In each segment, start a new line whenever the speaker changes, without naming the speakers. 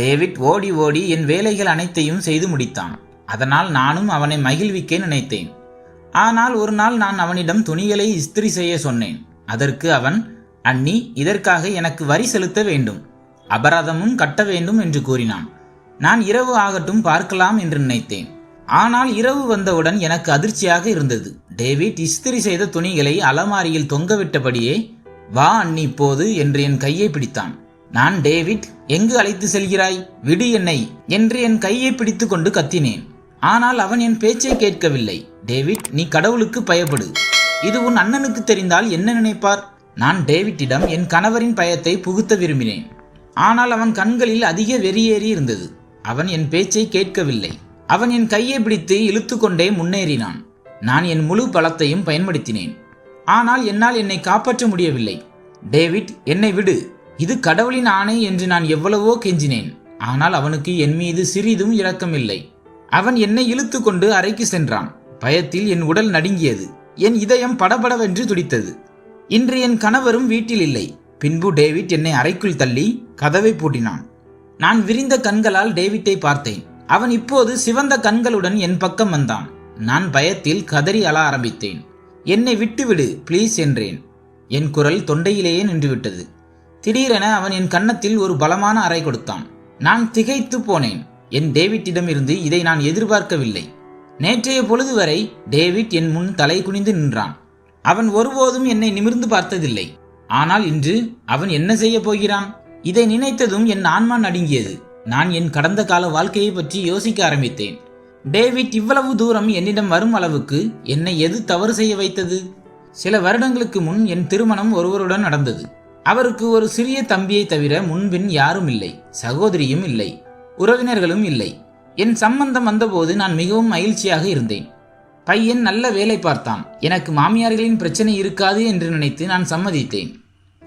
David ஓடி ஓடி என் வேலைகள் அனைத்தையும் செய்து முடித்தான். அதனால் நானும் அவனை மகிழ்விக்க நினைத்தேன். ஆனால் ஒரு நாள் நான் அவனிடம் துணிகளை இஸ்திரி செய்ய சொன்னேன். அதற்கு அவன் அண்ணி இதற்காக எனக்கு வரி செலுத்த வேண்டும். அபராதமும் கட்ட வேண்டும் என்று கூறினான். நான் இரவு ஆகட்டும் பார்க்கலாம் என்று நினைத்தேன். ஆனால் இரவு வந்தவுடன் எனக்கு அதிர்ச்சியாக இருந்தது. டேவிட் இஸ்திரி செய்த துணிகளை அலமாரியில் தொங்கவிட்டபடியே வா அண்ணி இப்போது என்று என் கையை பிடித்தான். நான் டேவிட் எங்கு அழைத்து செல்கிறாய்? விடு என்னை என்று என் கையை பிடித்து கொண்டு கத்தினேன். ஆனால் அவன் என் பேச்சை கேட்கவில்லை. டேவிட் நீ கடவுளுக்கு பயப்படு. இது உன் அண்ணனுக்கு தெரிந்தால் என்ன நினைப்பார்? நான் டேவிட்டிடம் என் கணவரின் பயத்தை புகுத்த விரும்பினேன். ஆனால் அவன் கண்களில் அதிக வெறியேறி இருந்தது. அவன் என் பேச்சை கேட்கவில்லை. அவன் என் கையை பிடித்து இழுத்துக்கொண்டே முன்னேறினான். நான் என் முழு பலத்தையும் பயன்படுத்தினேன். ஆனால் என்னால் என்னை காப்பாற்ற முடியவில்லை. டேவிட் என்னை விடு. இது கடவுளின் ஆணை என்று நான் எவ்வளவோ கெஞ்சினேன். ஆனால் அவனுக்கு என் மீது சிறிதும் இரக்கமில்லை. அவன் என்னை இழுத்து கொண்டு அறைக்கு சென்றான். பயத்தில் என் உடல் நடுங்கியது. என் இதயம் படபடவென்று துடித்தது. இன்று என் கணவரும் வீட்டில் இல்லை பின்பு டேவிட் என்னை அறைக்குள் தள்ளி கதவை பூட்டினான். நான் விரிந்த கண்களால் டேவிட்டை பார்த்தேன். அவன் இப்போது சிவந்த கண்களுடன் என் பக்கம் வந்தான். நான் பயத்தில் கதறி அழ ஆரம்பித்தேன். என்னை விட்டுவிடு ப்ளீஸ் என்றேன். என் குரல் தொண்டையிலேயே நின்றுவிட்டது. திடீரென அவன் என் கன்னத்தில் ஒரு பலமான அறை கொடுத்தான். நான் திகைத்து போனேன். என் டேவிட்டிடமிருந்து இதை நான் எதிர்பார்க்கவில்லை. நேற்றைய பொழுது வரை டேவிட் என் முன் தலை குனிந்து நின்றான். அவன் ஒருபோதும் என்னை நிமிர்ந்து பார்த்ததில்லை. ஆனால் இன்று அவன் என்ன செய்யப் போகிறான்? இதை நினைத்ததும் என் ஆன்மா நடுங்கியது. நான் என் கடந்த கால வாழ்க்கையை பற்றி யோசிக்க ஆரம்பித்தேன். டேவிட் இவ்வளவு தூரம் என்னிடம் வரும் அளவுக்கு என்னை எது தவறு செய்ய வைத்தது? சில வருடங்களுக்கு முன் என் திருமணம் ஒருவருடன் நடந்தது. அவருக்கு ஒரு சிறிய தம்பியை தவிர முன்பின் யாரும் இல்லை சகோதரியும் இல்லை உறவினர்களும் இல்லை. என் சம்பந்தம் வந்தபோது நான் மிகவும் மகிழ்ச்சியாக இருந்தேன். பையன் நல்ல வேலை பார்த்தான். எனக்கு மாமியார்களின் பிரச்சனை இருக்காது என்று நினைத்து நான் சம்மதித்தேன்.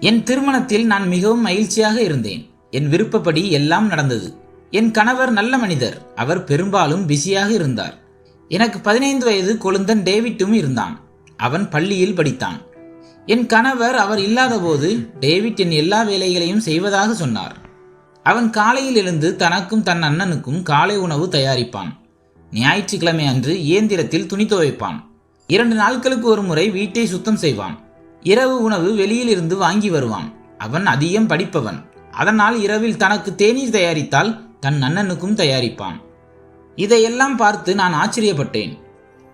என் திருமணத்தில் நான் மிகவும் மகிழ்ச்சியாக இருந்தேன். என் விருப்பப்படி எல்லாம் நடந்தது. என் கணவர் நல்ல மனிதர். அவர் பெரும்பாலும் பிஸியாக இருந்தார். எனக்கு பதினைந்து வயது கொழுந்தன் டேவிட்டும் இருந்தான். அவன் பள்ளியில் படித்தான். என் கணவர் அவர் இல்லாதபோது டேவிட் என் எல்லா வேலைகளையும் செய்வதாக சொன்னார். அவன் காலையில் எழுந்து தனக்கும் தன் அண்ணனுக்கும் காலை உணவு தயாரிப்பான். ஞாயிற்றுக்கிழமை அன்று இயந்திரத்தில் துணி துவைப்பான். இரண்டு நாட்களுக்கு ஒரு முறை வீட்டை சுத்தம் செய்வான். இரவு உணவு வெளியில் இருந்து வாங்கி வருவான். அவன் அதிகம் படிப்பவன். அதனால் இரவில் தனக்கு தேநீர் தயாரித்தால் தன் அண்ணனுக்கும் தயாரிப்பான். இதையெல்லாம் பார்த்து நான் ஆச்சரியப்பட்டேன்.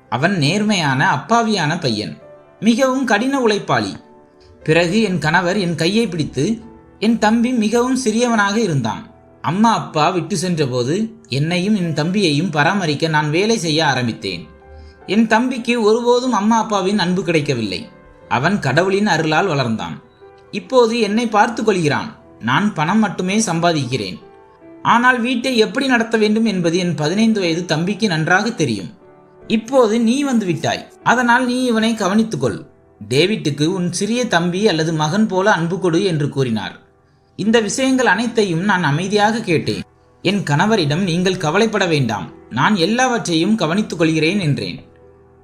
அவன் நேர்மையான அப்பாவியான பையன். மிகவும் கடின உழைப்பாளி. பிறகு என் கணவர் என் கையை பிடித்து என் தம்பி மிகவும் சிறியவனாக இருந்தான். அம்மா அப்பா விட்டு சென்றபோது என்னையும் என் தம்பியையும் பராமரிக்க நான் வேலை செய்ய ஆரம்பித்தேன். என் தம்பிக்கு ஒருபோதும் அம்மா அப்பாவின் அன்பு கிடைக்கவில்லை. அவன் கடவுளின் அருளால் வளர்ந்தான். இப்போது என்னை பார்த்து கொள்கிறான். நான் பணம் மட்டுமே சம்பாதிக்கிறேன். ஆனால் வீட்டை எப்படி நடத்த வேண்டும் என்பது என் பதினைந்து வயது தம்பிக்கு நன்றாக தெரியும். இப்போது நீ வந்து விட்டாய் அதனால் நீ இவனை கவனித்துக்கொள். டேவிட்டுக்கு உன் சிறிய தம்பி அல்லது மகன் போல அன்பு கொடு என்று கூறினார். இந்த விஷயங்கள் அனைத்தையும் நான் அமைதியாக கேட்டேன். என் கணவரிடம் நீங்கள் கவலைப்பட வேண்டாம். நான் எல்லாவற்றையும் கவனித்துக் கொள்கிறேன் என்றேன்.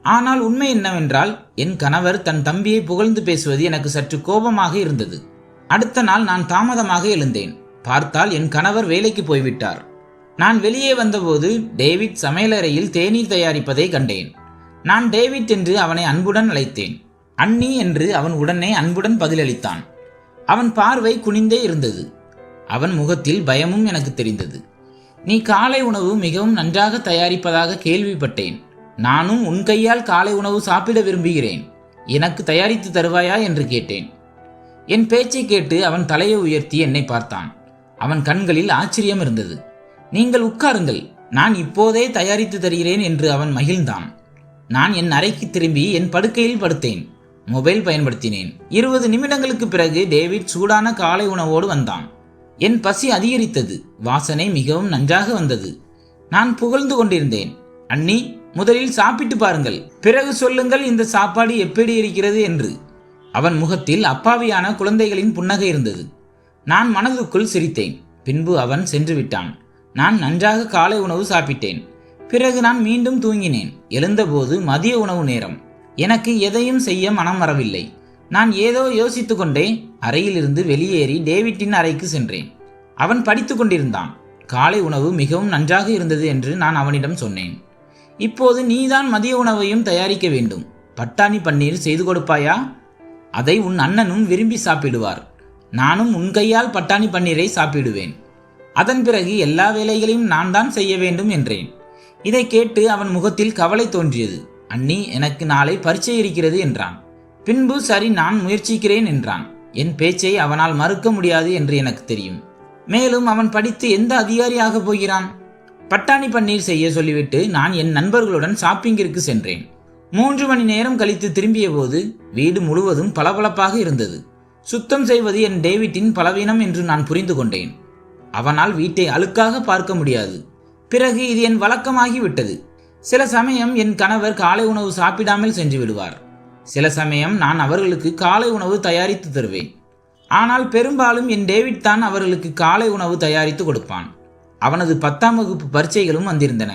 ஆனால் உண்மை என்னவென்றால் என் கணவர் தன் தம்பியை புகழ்ந்து பேசுவது எனக்கு சற்று கோபமாக இருந்தது. அடுத்த நாள் நான் தாமதமாக எழுந்தேன். பார்த்தால் என் கணவர் வேலைக்கு போய்விட்டார். நான் வெளியே வந்தபோது டேவிட் சமையலறையில் தேநீர் தயாரிப்பதை கண்டேன். நான் டேவிட் என்று அவனை அன்புடன் அழைத்தேன். அண்ணி என்று அவன் உடனே அன்புடன் பதிலளித்தான். அவன் பார்வை குனிந்தே இருந்தது. அவன் முகத்தில் பயமும் எனக்கு தெரிந்தது. நீ காலை உணவு மிகவும் நன்றாக தயாரிப்பதாக கேள்விப்பட்டேன். நானும் உன் கையால் காலை உணவு சாப்பிட விரும்புகிறேன். எனக்கு தயாரித்து தருவாயா என்று கேட்டேன். என் பேச்சை கேட்டு அவன் தலையை உயர்த்தி என்னை பார்த்தான். அவன் கண்களில் ஆச்சரியம் இருந்தது. நீங்கள் உட்காருங்கள். நான் இப்போதே தயாரித்து தருகிறேன் என்று அவன் மகிழ்ந்தான். நான் என் அறைக்கு திரும்பி என் படுக்கையில் படுத்தேன். மொபைல் பயன்படுத்தினேன். இருபது நிமிடங்களுக்கு பிறகு டேவிட் சூடான காலை உணவோடு வந்தான். என் பசி அதிகரித்தது. வாசனை மிகவும் நன்றாக வந்தது. நான் புகழ்ந்து கொண்டிருந்தேன். அண்ணி முதலில் சாப்பிட்டு பாருங்கள். பிறகு சொல்லுங்கள் இந்த சாப்பாடு எப்படி இருக்கிறது என்று. அவன் முகத்தில் அப்பாவியான குழந்தைகளின் புன்னகை இருந்தது. நான் மனதுக்குள் சிரித்தேன். பின்பு அவன் சென்று விட்டான். நான் நன்றாக காலை உணவு சாப்பிட்டேன். பிறகு நான் மீண்டும் தூங்கினேன். எழுந்தபோது மதிய உணவு நேரம். எனக்கு எதையும் செய்ய மனம் வரவில்லை. நான் ஏதோ யோசித்துக்கொண்டே அறையிலிருந்து வெளியேறி டேவிட்டின் அறைக்கு சென்றேன். அவன் படித்து கொண்டிருந்தான். காலை உணவு மிகவும் நன்றாக இருந்தது என்று நான் அவனிடம் சொன்னேன். இப்போது நீதான் மதிய உணவையும் தயாரிக்க வேண்டும். பட்டாணி பன்னீர் செய்து கொடுப்பாயா? அதை உன் அண்ணனும் விரும்பி சாப்பிடுவார். நானும் உன் கையால் பட்டாணி பன்னீரை சாப்பிடுவேன். அதன் பிறகு எல்லா வேலைகளையும் நான் தான் செய்ய வேண்டும் என்றேன். இதை கேட்டு அவன் முகத்தில் கவலை தோன்றியது. அண்ணி எனக்கு நாளை பரீட்சை இருக்கிறது என்றான். பின்பு சரி நான் முயற்சிக்கிறேன் என்றான். என் பேச்சை அவனால் மறுக்க முடியாது என்று எனக்கு தெரியும். மேலும் அவன் படித்து எந்த அதிகாரியாக போகிறான்? பட்டாணி பன்னீர் செய்ய சொல்லிவிட்டு நான் என் நண்பர்களுடன் ஷாப்பிங்கிற்கு சென்றேன். மூன்று மணி நேரம் கழித்து திரும்பிய போது வீடு முழுவதும் பளபளப்பாக இருந்தது. சுத்தம் செய்வது என் டேவிட்டின் பலவீனம் என்று நான் புரிந்து கொண்டேன். அவனால் வீட்டை அழுக்காக பார்க்க முடியாது. பிறகு இது என் வழக்கமாகி விட்டது சில சமயம் என் கணவர் காலை உணவு சாப்பிடாமல் சென்று விடுவார். சில சமயம் நான் அவர்களுக்கு காலை உணவு தயாரித்து தருவேன். ஆனால் பெரும்பாலும் என் டேவிட் தான் அவர்களுக்கு காலை உணவு தயாரித்து கொடுப்பான். அவனது பத்தாம் வகுப்பு பரீட்சைகளும் வந்திருந்தன.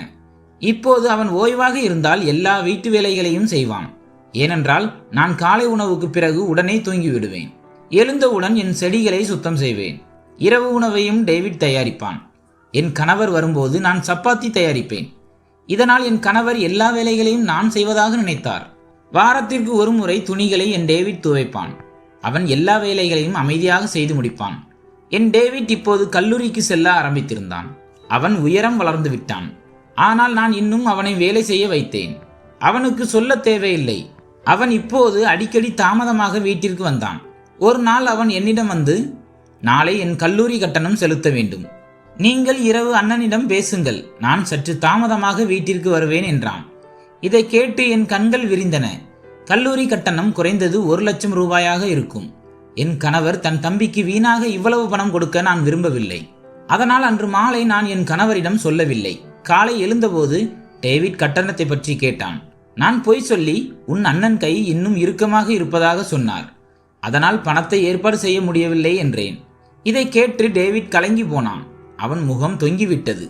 இப்போது அவன் ஓய்வாக இருந்தால் எல்லா வீட்டு வேலைகளையும் செய்வான். ஏனென்றால் நான் காலை உணவுக்கு பிறகு உடனே தூங்கி விடுவேன் எழுந்தவுடன் என் செடிகளை சுத்தம் செய்வேன். இரவு உணவையும் டேவிட் தயாரிப்பான். என் கணவர் வரும்போது நான் சப்பாத்தி தயாரிப்பேன். இதனால் என் கணவர் எல்லா வேலைகளையும் நான் செய்வதாக நினைத்தார். வாரத்திற்கு ஒரு முறை துணிகளை என் டேவிட் துவைப்பான். அவன் எல்லா வேலைகளையும் அமைதியாக செய்து முடிப்பான். என் டேவிட் இப்போது கல்லூரிக்கு செல்ல ஆரம்பித்திருந்தான். அவன் உயரம் வளர்ந்து விட்டான். ஆனால் நான் இன்னும் அவனை வேலை செய்ய வைத்தேன். அவனுக்கு சொல்ல தேவையில்லை. அவன் இப்போது அடிக்கடி தாமதமாக வீட்டிற்கு வந்தான். ஒரு நாள் அவன் என்னிடம் வந்து நாளை என் கல்லூரி கட்டணம் செலுத்த வேண்டும். நீங்கள் இரவு அண்ணனிடம் பேசுங்கள். நான் சற்று தாமதமாக வீட்டிற்கு வருவேன் என்றான். இதை கேட்டு என் கண்கள் விரிந்தன. கல்லூரி கட்டணம் குறைந்தது ஒரு லட்சம் ரூபாயாக இருக்கும். என் கணவர் தன் தம்பிக்கு வீணாக இவ்வளவு பணம் கொடுக்க நான் விரும்பவில்லை. அதனால் அன்று மாலை நான் என் கணவரிடம் சொல்லவில்லை. காலை எழுந்தபோது டேவிட் கட்டணத்தை பற்றி கேட்டான். நான் பொய் சொல்லி உன் அண்ணன் கை இன்னும் இறுக்கமாக இருப்பதாக சொன்னார். அதனால் பணத்தை ஏற்பாடு செய்ய முடியவில்லை என்றேன். இதை கேட்டு டேவிட் கலங்கி போனான். அவன் முகம் தொங்கிவிட்டது.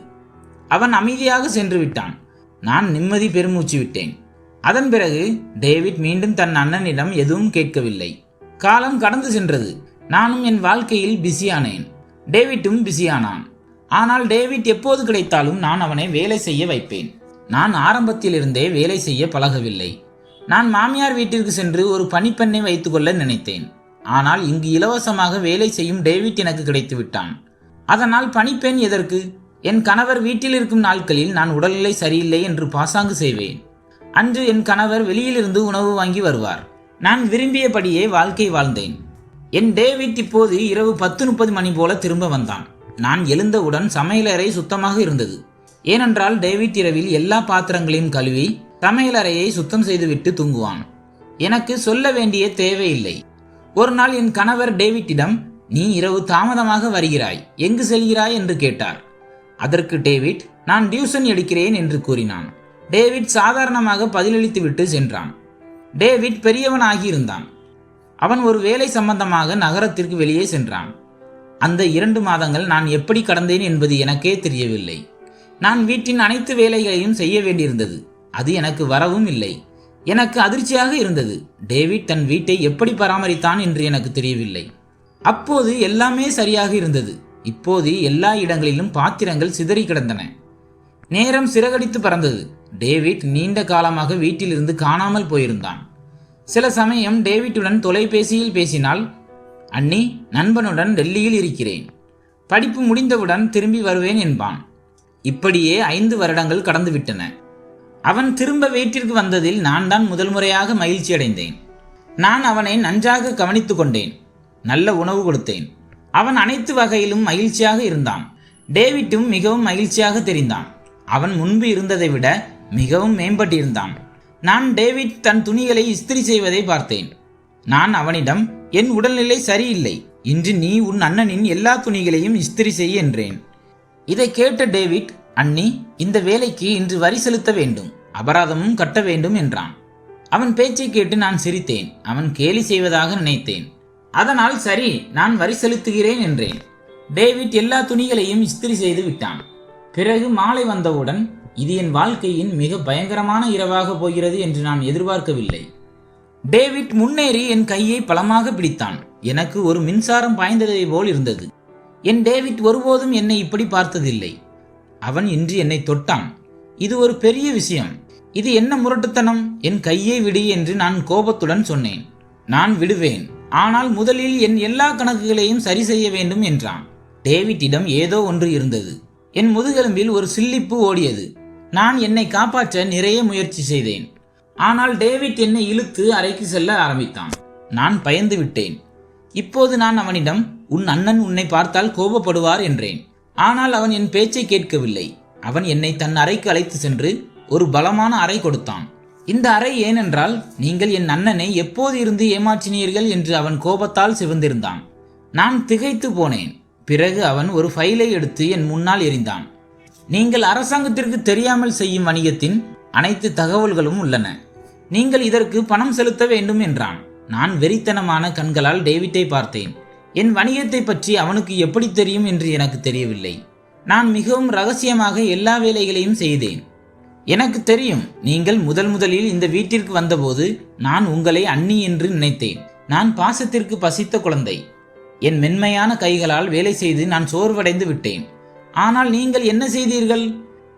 அவன் அமைதியாக சென்று விட்டான். நான் நிம்மதி பெருமூச்சு விட்டேன். அதன் பிறகு டேவிட் மீண்டும் தன் அண்ணனிடம் எதுவும் கேட்கவில்லை. காலம் கடந்து சென்றது. நானும் என் வாழ்க்கையில் பிஸியானேன். டேவிட்டும் பிஸியானான். ஆனால் டேவிட் எப்போது கிடைத்தாலும் நான் அவனை வேலை செய்ய வைப்பேன். நான் ஆரம்பத்திலிருந்தே வேலை செய்ய பழகவில்லை. நான் மாமியார் வீட்டிற்கு சென்று ஒரு பணிப்பெண்ணை வைத்துக்கொள்ள நினைத்தேன். ஆனால் இங்கு இலவசமாக வேலை செய்யும் டேவிட் எனக்கு கிடைத்து விட்டான் அதனால் பணிப்பெண் எதற்கு? என் கணவர் வீட்டில் இருக்கும் நாட்களில் நான் உடல்நிலை சரியில்லை என்று பாசாங்கு செய்வேன். அன்று என் கணவர் வெளியிலிருந்து உணவு வாங்கி வருவார். நான் விரும்பியபடியே வாழ்க்கை வாழ்ந்தேன். என் டேவிட் இப்போது இரவு பத்து முப்பது மணி போல திரும்ப வந்தான். நான் எழுந்தவுடன் சமையலறை சுத்தமாக இருந்தது. ஏனென்றால் டேவிட் இரவில் எல்லா பாத்திரங்களையும் கழுவி சமையலறையை சுத்தம் செய்துவிட்டு தூங்குவான். எனக்கு சொல்ல வேண்டிய தேவையில்லை. ஒரு நாள் என் கணவர் டேவிட்டிடம் நீ இரவு தாமதமாக வருகிறாய் எங்கு செல்கிறாய்? என்று கேட்டார். அதற்கு டேவிட் நான் டியூசன் எடுக்கிறேன் என்று கூறினான். டேவிட் சாதாரணமாக பதிலளித்துவிட்டு சென்றான். டேவிட் பெரியவனாகியிருந்தான் அவன் ஒரு வேலை சம்பந்தமாக நகரத்திற்கு வெளியே சென்றான். அந்த இரண்டு மாதங்கள் நான் எப்படி கடந்தேன் என்பது எனக்கே தெரியவில்லை. நான் வீட்டின் அனைத்து வேலைகளையும் செய்ய வேண்டியிருந்தது. அது எனக்கு வரவும் இல்லை. எனக்கு அதிர்ச்சியாக இருந்தது. டேவிட் தன் வீட்டை எப்படி பராமரித்தான் என்று எனக்கு தெரியவில்லை. அப்போது எல்லாமே சரியாக இருந்தது. இப்போது எல்லா இடங்களிலும் பாத்திரங்கள் சிதறி கிடந்தன. நேரம் சிறகடித்து பறந்தது. டேவிட் நீண்ட காலமாக வீட்டிலிருந்து காணாமல் போயிருந்தான். சில சமயம் டேவிட்டுடன் தொலைபேசியில் பேசினால் அண்ணி நண்பனுடன் டெல்லியில் இருக்கிறேன். படிப்பு முடிந்தவுடன் திரும்பி வருவேன் என்பான். இப்படியே ஐந்து வருடங்கள் கடந்துவிட்டன. அவன் திரும்ப வீட்டிற்கு வந்ததில் நான் தான் முதல் முறையாக மகிழ்ச்சி அடைந்தேன். நான் அவனை நன்றாக கவனித்து கொண்டேன். நல்ல உணவு கொடுத்தேன். அவன் அனைத்து வகையிலும் மகிழ்ச்சியாக இருந்தான். டேவிட்டும் மிகவும் மகிழ்ச்சியாக தெரிந்தான். அவன் முன்பு இருந்ததை விட மிகவும் மேம்பட்டிருந்தான். நான் டேவிட் தன் துணிகளை இஸ்திரி செய்வதை பார்த்தேன். நான் அவனிடம் என் உடல்நிலை சரியில்லை. இன்று நீ உன் அண்ணனின் எல்லா துணிகளையும் இஸ்திரி செய் என்றேன். இதை கேட்ட டேவிட் அண்ணி இந்த வேலைக்கு இன்று வரி செலுத்த வேண்டும். அபராதமும் கட்ட வேண்டும் என்றான். அவன் பேச்சை கேட்டு நான் சிரித்தேன். அவன் கேலி செய்வதாக நினைத்தேன். அதனால் சரி நான் வரி செலுத்துகிறேன் என்றேன். டேவிட் எல்லா துணிகளையும் இஸ்திரி செய்து விட்டான். பிறகு மாலை வந்தவுடன் இது என் வாழ்க்கையின் மிக பயங்கரமான இரவாக போகிறது என்று நான் எதிர்பார்க்கவில்லை. டேவிட் முன்னேறி என் கையை பலமாக பிடித்தான். எனக்கு ஒரு மின்சாரம் பாய்ந்ததை போல் இருந்தது. என் டேவிட் ஒருபோதும் என்னை இப்படி பார்த்ததில்லை. அவன் இன்று என்னை தொட்டான். இது ஒரு பெரிய விஷயம். இது என்ன முரட்டுத்தனம்? என் கையை விடு என்று நான் கோபத்துடன் சொன்னேன். நான் விடுவேன். ஆனால் முதலில் என் எல்லா கணக்குகளையும் சரி செய்ய வேண்டும் என்றான். டேவிட்டிடம் ஏதோ ஒன்று இருந்தது. என் முதுகெலும்பில் ஒரு சில்லிப்பு ஓடியது. நான் என்னை காப்பாற்ற நிறைய முயற்சி செய்தேன். ஆனால் டேவிட் என்னை இழுத்து அறைக்கு செல்ல ஆரம்பித்தான். நான் பயந்து விட்டேன். இப்போது நான் அவனிடம் உன் அண்ணன் உன்னை பார்த்தால் கோபப்படுவார் என்றேன். ஆனால் அவன் என் பேச்சை கேட்கவில்லை. அவன் என்னை தன் அறைக்கு அழைத்து சென்று ஒரு பலமான அறை கொடுத்தான். இந்த அறை ஏனென்றால் நீங்கள் என் அண்ணனை எப்போது இருந்து ஏமாற்றினீர்கள் என்று அவன் கோபத்தால் சிவந்திருந்தான். நான் திகைத்து போனேன். பிறகு அவன் ஒரு ஃபைலை எடுத்து என் முன்னால் எறிந்தான். நீங்கள் அரசாங்கத்திற்கு தெரியாமல் செய்யும் வணிகத்தின் அனைத்து தகவல்களும் உள்ளன. நீங்கள் இதற்கு பணம் செலுத்த வேண்டும் என்றான். நான் வெறித்தனமான கண்களால் டேவிட்டை பார்த்தேன். என் வணிகத்தை பற்றி அவனுக்கு எப்படி தெரியும் என்று எனக்கு தெரியவில்லை. நான் மிகவும் ரகசியமாக எல்லா வேலைகளையும் செய்தேன். எனக்கு தெரியும் நீங்கள் முதல் முதலில் இந்த வீட்டிற்கு வந்தபோது நான் உங்களை அண்ணி என்று நினைத்தேன். நான் பாசத்திற்கு பசித்த குழந்தை. என் மென்மையான கைகளால் வேலை செய்து நான் சோர்வடைந்து விட்டேன். ஆனால் நீங்கள் என்ன செய்தீர்கள்?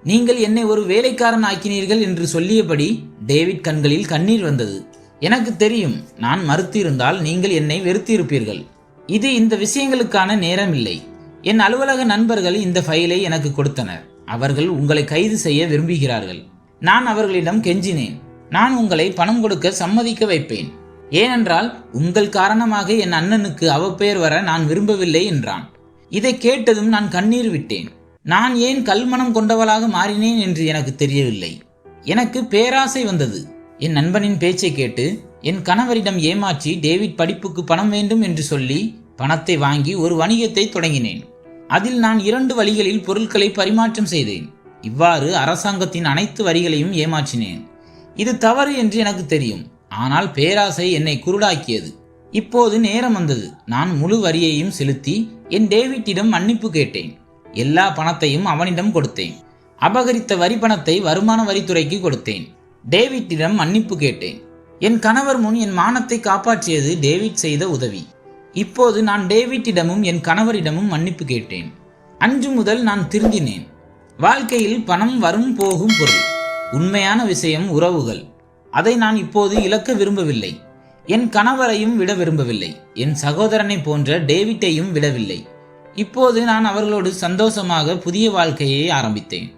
நீங்கள் என்னை ஒரு வேலைக்காரன் ஆக்கினீர்கள் என்று சொல்லியபடி டேவிட் கண்களில் கண்ணீர் வந்தது. எனக்கு தெரியும் நான் மறுத்திருந்தால் நீங்கள் என்னை வெறுத்திருப்பீர்கள். இது இந்த விஷயங்களுக்கான நேரம் இல்லை என் அலுவலக நண்பர்கள் இந்த ஃபைலை எனக்கு கொடுத்தனர். அவர்கள் உங்களை கைது செய்ய விரும்புகிறார்கள். நான் அவர்களிடம் கெஞ்சினேன். நான் உங்களை பணம் கொடுக்க சம்மதிக்க வைப்பேன். ஏனென்றால் உங்கள் காரணமாக என் அண்ணனுக்கு அவப்பெயர் வர நான் விரும்பவில்லை என்றான். இதை கேட்டதும் நான் கண்ணீர் விட்டேன். நான் ஏன் கல்மனம் கொண்டவளாக மாறினேன் என்று எனக்கு தெரியவில்லை. எனக்கு பேராசை வந்தது. என் நண்பனின் பேச்சை கேட்டு என் கணவரிடம் ஏமாற்றி டேவிட் படிப்புக்கு பணம் வேண்டும் என்று சொல்லி பணத்தை வாங்கி ஒரு வணிகத்தை தொடங்கினேன். அதில் நான் இரண்டு வழிகளில் பொருட்களை பரிமாற்றம் செய்தேன். இவ்வாறு அரசாங்கத்தின் அனைத்து வரிகளையும் ஏமாற்றினேன். இது தவறு என்று எனக்கு தெரியும். ஆனால் பேராசை என்னை குருடாக்கியது. இப்போது நேரம் வந்தது. நான் முழு வரியையும் செலுத்தி என் டேவிட்டிடம் மன்னிப்பு கேட்டேன். எல்லா பணத்தையும் அவனிடம் கொடுத்தேன். அபகரித்த வரி பணத்தை வருமான வரித்துறைக்கு கொடுத்தேன். டேவிட்டிடம் மன்னிப்பு கேட்டேன். என் கணவர் முன் என் மானத்தை காப்பாற்றியது டேவிட் செய்த உதவி. இப்போது நான் டேவிட்டிடமும் என் கணவரிடமும் மன்னிப்பு கேட்டேன். அன்று முதல் நான் திருந்தினேன். வாழ்க்கையில் பணம் வரும் போகும் பொருள் உண்மையான விஷயம் உறவுகள். அதை நான் இப்போது இழக்க விரும்பவில்லை. என் கணவரையும் விட விரும்பவில்லை. என் சகோதரனை போன்ற டேவிட்டையும் விடவில்லை. இப்போது நான் அவர்களோடு சந்தோஷமாக புதிய வாழ்க்கையை ஆரம்பித்தேன்.